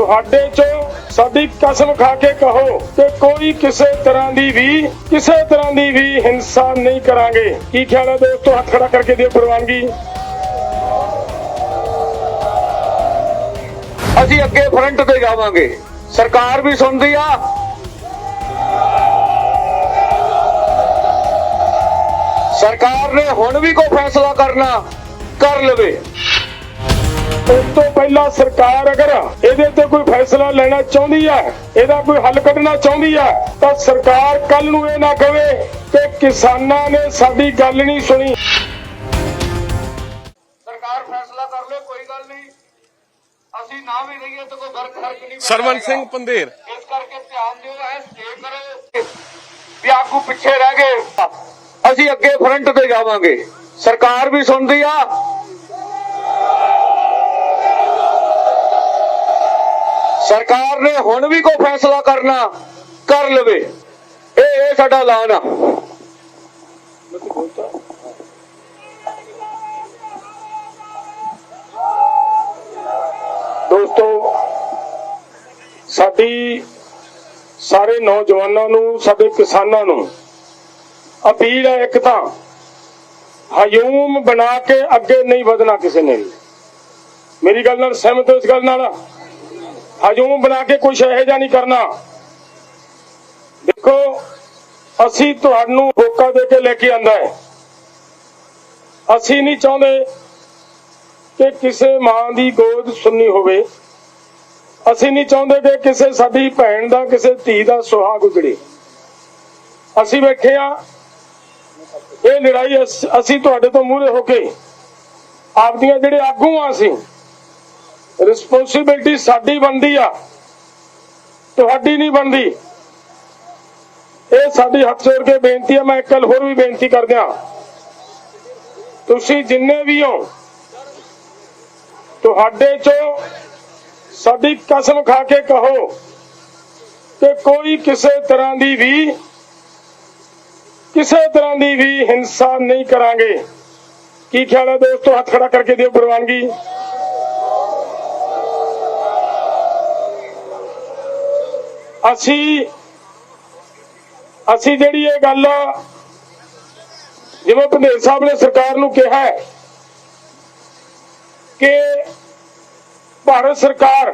ਤੁਹਾਡੇ ਚੋਂ ਸਾਡੀ ਕਸਮ ਖਾ ਕੇ ਕਹੋ ਕਿ ਕੋਈ ਕਿਸੇ ਤਰ੍ਹਾਂ ਦੀ ਵੀ, ਕਿਸੇ ਤਰ੍ਹਾਂ ਦੀ ਵੀ ਹਿੰਸਾ ਨਹੀਂ ਕਰਾਂਗੇ। ਕੀ ਖਿਆਲ ਹੈ ਦੋਸਤੋ? ਹੱਥ ਖੜਾ ਕਰਕੇ ਦਿਓ ਪ੍ਰਵਾਨਗੀ। ਅਸੀਂ ਅੱਗੇ ਫਰੰਟ ਤੇ ਜਾਵਾਂਗੇ। ਸਰਕਾਰ ਵੀ ਸੁਣਦੀ ਆ। ਸਰਕਾਰ ਨੇ ਹੁਣ ਵੀ ਕੋਈ ਫੈਸਲਾ ਕਰਨਾ, ਕਰ ਲਵੇ। ਉਸ ਤੋਂ ਪਹਿਲਾਂ ਸਰਕਾਰ ਅਗਰ ਇਹਦੇ ਤੇ ਕੋਈ ਫੈਸਲਾ ਲੈਣਾ ਚਾਹੁੰਦੀ ਹੈ ਇਹਦਾ ਕੋਈ ਹੱਲ ਕੱਢਣਾ ਚਾਹੁੰਦੀ ਹੈ ਤਾਂ ਸਰਕਾਰ ਕੱਲ ਨੂੰ ਇਹ ਨਾ ਕਵੇ ਕਿ ਕਿਸਾਨਾਂ ਨੇ ਸਾਡੀ ਗੱਲ ਨਹੀਂ ਸੁਣੀ। ਸਰਕਾਰ ਫੈਸਲਾ ਕਰ ਲੇ ਕੋਈ ਗੱਲ ਨਹੀਂ। ਅਸੀਂ ਨਾ ਵੀ ਰਹੀਏ ਤਾਂ ਕੋਈ ਫ਼ਰਕ ਫ਼ਰਕ ਨਹੀਂ ਸਰਵਨ ਸਿੰਘ ਪੰਧੇਰ। ਇਸ ਕਰਕੇ ਧਿਆਨ ਦਿਓ ਐ ਸਟੇ ਕਰੋ। ਵੀ ਆਗੂ ਪਿੱਛੇ ਰਹਿ ਗਏ। ਅਸੀਂ ਅੱਗੇ ਫਰੰਟ ਤੇ ਜਾਵਾਂਗੇ। ਸਰਕਾਰ ਵੀ ਸੁਣਦੀ ਆ। ਸਰਕਾਰ ਨੇ ਹੁਣ ਵੀ ਕੋਈ ਫੈਸਲਾ ਕਰਨਾ, ਕਰ ਲਵੇ। ਇਹ ਇਹ ਸਾਡਾ ਐਲਾਨ ਆ। ਦੋਸਤੋ, ਸਾਡੀ ਸਾਰੇ ਨੌਜਵਾਨਾਂ ਨੂੰ, ਸਾਡੇ ਕਿਸਾਨਾਂ ਨੂੰ ਅਪੀਲ ਹੈ ਇੱਕ ਤਾਂ, ਹਯੂਮ ਬਣਾ ਕੇ ਅੱਗੇ ਨਹੀਂ ਵਧਣਾ ਕਿਸੇ ਨੇ ਮੇਰੀ ਗੱਲ ਨਾਲ ਸਹਿਮਤ ਹੋ ਇਸ ਗੱਲ ਨਾਲ? ਹਯੂਮ ਬਣਾ ਕੇ ਕੁਝ ਇਹੋ ਜਿਹਾ ਨਹੀਂ ਕਰਨਾ। ਦੇਖੋ, ਅਸੀਂ ਤੁਹਾਨੂੰ ਹੋਕਾ ਦੇ ਕੇ ਲੈ ਕੇ ਆਂਦਾ ਹੈ। ਅਸੀਂ ਨਹੀਂ ਚਾਹੁੰਦੇ ਕਿ ਕਿਸੇ ਮਾਂ ਦੀ ਗੋਦ ਸੁੰਨੀ ਹੋਵੇ। ਅਸੀਂ ਨਹੀਂ ਚਾਹੁੰਦੇ ਕਿ ਕਿਸੇ ਸਾਡੀ ਭੈਣ ਦਾ, ਕਿਸੇ ਧੀ ਦਾ ਸੁਹਾਗ ਉਜੜੇ। ਅਸੀਂ ਬੈਠੇ ਆ, ਇਹ ਲੜਾਈ ਅਸੀਂ ਤੁਹਾਡੇ ਤੋਂ ਮੂਹਰੇ ਹੋ ਕੇ ਆਪਦੀਆਂ ਜਿਹੜੇ ਆਗੂ ਆ ਅਸੀਂ ਰਿਸਪੌਂਸਿਬਿਲਟੀ ਸਾਡੀ ਬਣਦੀ ਆ। ਤੁਹਾਡੀ ਨਹੀਂ ਬਣਦੀ। ਇਹ ਸਾਡੀ ਹੱਥ ਜੋੜ ਕੇ ਬੇਨਤੀ ਆ, ਮੈਂ ਇੱਕ ਗੱਲ ਹੋਰ ਵੀ ਬੇਨਤੀ ਕਰਦਿਆਂ ਤੁਸੀਂ ਜਿੰਨੇ ਵੀ ਹੋ, ਤੁਹਾਡੇ ਚੋਂ ਸਾਡੀ ਕਸਮ ਖਾ ਕੇ ਕਹੋ ਕਿ ਕੋਈ ਕਿਸੇ ਤਰ੍ਹਾਂ ਦੀ ਵੀ, ਕਿਸੇ ਤਰ੍ਹਾਂ ਦੀ ਵੀ ਹਿੰਸਾ ਨਹੀਂ ਕਰਾਂਗੇ। ਕੀ ਖਿਆਲ ਹੈ ਦੋਸਤੋ? ਹੱਥ ਖੜਾ ਕਰਕੇ ਦਿਓ ਪ੍ਰਵਾਨਗੀ ਅਸੀਂ ਅਸੀਂ ਜਿਹੜੀ ਇਹ ਗੱਲ ਜਿਵੇਂ ਪੰਧੇਰ ਸਾਹਿਬ ਨੇ ਸਰਕਾਰ ਨੂੰ ਕਿਹਾ ਹੈ ਕਿ ਭਾਰਤ ਸਰਕਾਰ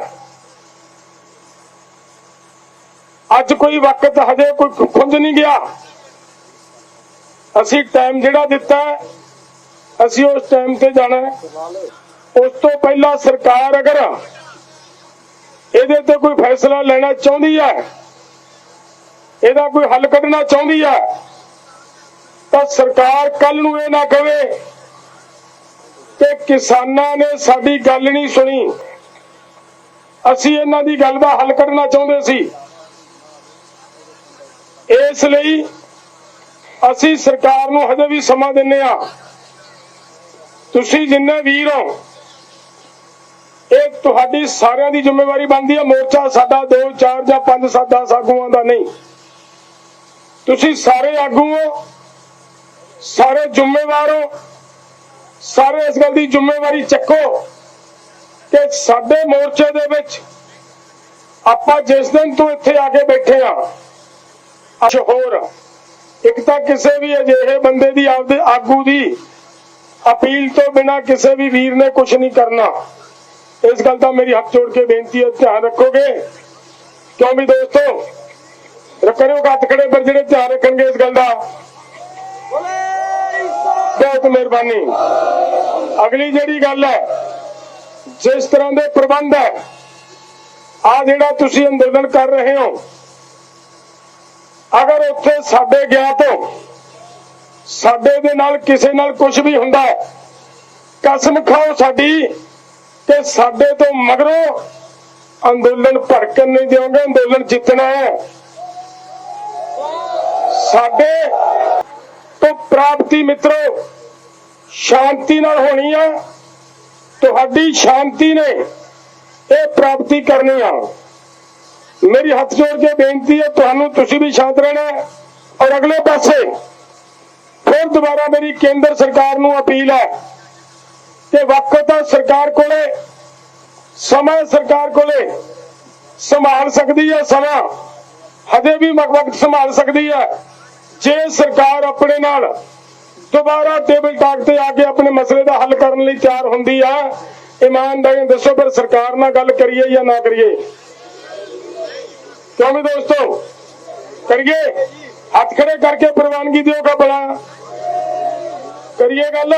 ਅੱਜ ਕੋਈ ਵਕਤ ਹਜੇ ਕੋਈ ਖੁੰਝ ਨਹੀਂ ਗਿਆ। ਅਸੀਂ ਟਾਈਮ ਜਿਹੜਾ ਦਿੱਤਾ ਅਸੀਂ ਉਸ ਟਾਈਮ ਤੇ ਜਾਣਾ ਉਸ ਤੋਂ ਪਹਿਲਾਂ ਸਰਕਾਰ ਅਗਰ ਇਹਦੇ ਤੇ ਕੋਈ ਫੈਸਲਾ ਲੈਣਾ ਚਾਹੁੰਦੀ ਹੈ? ਇਹਦਾ ਕੋਈ ਹੱਲ ਕੱਢਣਾ ਚਾਹੁੰਦੀ ਹੈ? ਤਾਂ ਸਰਕਾਰ ਕੱਲ ਨੂੰ ਇਹ ਨਾ ਕਵੇ ਕਿ ਕਿਸਾਨਾਂ ਨੇ ਸਾਡੀ ਗੱਲ ਨਹੀਂ ਸੁਣੀ। ਅਸੀਂ ਇਹਨਾਂ ਦੀ ਗੱਲ ਦਾ ਹੱਲ ਕੱਢਣਾ ਚਾਹੁੰਦੇ ਸੀ। ਇਸ ਲਈ ਅਸੀਂ ਸਰਕਾਰ ਨੂੰ ਹਜੇ ਵੀ ਸਮਾਂ ਦਿੰਨੇ ਆ ਤੁਸੀਂ ਜਿੰਨੇ ਵੀਰ ਹੋ ਇਹ ਤੁਹਾਡੀ ਸਾਰਿਆਂ ਦੀ ਜ਼ਿੰਮੇਵਾਰੀ ਬਣਦੀ ਹੈ। ਮੋਰਚਾ ਸਾਡਾ 2 4 ਜਾਂ 5 7 10 ਆਗੂਆਂ ਦਾ ਨਹੀਂ। ਤੁਸੀਂ ਸਾਰੇ ਆਗੂ ਹੋ। ਸਾਰੇ ਜ਼ਿੰਮੇਵਾਰ ਹੋ। ਸਾਰੇ ਇਸ ਗੱਲ ਦੀ ਜ਼ਿੰਮੇਵਾਰੀ ਚੱਕੋ ਕਿ ਸਾਡੇ ਮੋਰਚੇ ਦੇ ਵਿੱਚ ਆਪਾਂ ਜਿਸ ਦਿਨ ਤੋਂ ਇੱਥੇ ਆ ਕੇ ਬੈਠੇ ਆ ਅੱਜ ਹੋਰ ਇੱਕ ਤਾਂ ਕਿਸੇ ਵੀ ਅਜਿਹੇ ਬੰਦੇ ਦੀ, ਆਪਦੇ ਆਗੂ ਦੀ ਅਪੀਲ ਤੋਂ ਬਿਨਾ ਕਿਸੇ ਵੀ ਵੀਰ ਨੇ ਕੁਝ ਨਹੀਂ ਕਰਨਾ। ਇਸ ਗੱਲ ਦਾ ਮੇਰੀ ਹੱਥ ਜੋੜ ਕੇ ਬੇਨਤੀ ਹੈ, ਧਿਆਨ ਰੱਖੋਗੇ? ਕਿਉਂ ਵੀ ਦੋਸਤੋ? ਰੱਖਿਓ ਹੱਥ ਖੜੇ, ਪਰ ਜਿਹੜੇ ਧਿਆਨ ਰੱਖਣਗੇ ਇਸ ਗੱਲ ਦਾ, ਬਹੁਤ ਮਿਹਰਬਾਨੀ। ਅਗਲੀ ਜਿਹੜੀ ਗੱਲ ਹੈ, ਜਿਸ ਤਰ੍ਹਾਂ ਦੇ ਪ੍ਰਬੰਧ ਹੈ, ਆ ਜਿਹੜਾ ਤੁਸੀਂ ਅੰਦੋਲਨ ਕਰ ਰਹੇ ਹੋ, ਅਗਰ ਉੱਥੇ ਸਾਡੇ ਗਿਆ ਤੋਂ ਸਾਡੇ ਦੇ ਨਾਲ ਕਿਸੇ ਨਾਲ ਕੁਝ ਵੀ ਹੁੰਦਾ ਕਸਮ ਖਾਓ ਸਾਡੀ। ਕਿ ਸਾਡੇ ਤੋਂ ਮਗਰੋਂ ਅੰਦੋਲਨ ਭੜਕਣ ਨਹੀਂ ਦਿਓਗੇ, ਅੰਦੋਲਨ ਜਿੱਤਣਾ ਹੈ। ਸਾਡੇ ਤੋਂ ਪ੍ਰਾਪਤੀ ਮਿੱਤਰੋ, ਸ਼ਾਂਤੀ ਨਾਲ ਹੋਣੀ ਆ। ਤੁਹਾਡੀ ਸ਼ਾਂਤੀ ਨੇ ਇਹ ਪ੍ਰਾਪਤੀ ਕਰਨੀ ਆ। ਮੇਰੀ ਹੱਥ ਜੋੜ ਕੇ ਬੇਨਤੀ ਹੈ, ਤੁਹਾਨੂੰ ਤੁਸੀਂ ਵੀ ਸ਼ਾਂਤ ਰਹਿਣਾ ਔਰ ਅਗਲੇ ਪਾਸੇ, ਫਿਰ ਦੁਬਾਰਾ ਮੇਰੀ ਕੇਂਦਰ ਸਰਕਾਰ ਨੂੰ ਅਪੀਲ ਹੈ। ਕਿ ਵਕਤ ਸਰਕਾਰ ਕੋਲੇ, ਸਮਾਂ ਸਰਕਾਰ ਕੋਲੇ ਸੰਭਾਲ ਸਕਦੀ ਹੈ, ਸਮਾਂ ਹਜੇ ਵੀ ਮ- ਵਕਤ ਸੰਭਾਲ ਸਕਦੀ ਹੈ। ਜੇ ਸਰਕਾਰ ਆਪਣੇ ਨਾਲ ਦੁਬਾਰਾ ਟੇਬਲ ਟਾਕ ਤੇ ਆ ਕੇ ਆਪਣੇ ਮਸਲੇ ਦਾ ਹੱਲ ਕਰਨ ਲਈ ਤਿਆਰ ਹੁੰਦੀ ਆ, ਇਮਾਨਦਾਰੀ ਦੱਸੋ ਪਰ ਸਰਕਾਰ ਨਾਲ ਗੱਲ ਕਰੀਏ ਜਾਂ ਨਾ ਕਰੀਏ? ਕਿਉਂ ਵੀ ਦੋਸਤੋ? ਕਰੀਏ? ਹੱਥ ਖੜੇ ਕਰਕੇ ਪ੍ਰਵਾਨਗੀ ਦਿਓਗਾ ਬੜਾ ਕਰੀਏ ਗੱਲ?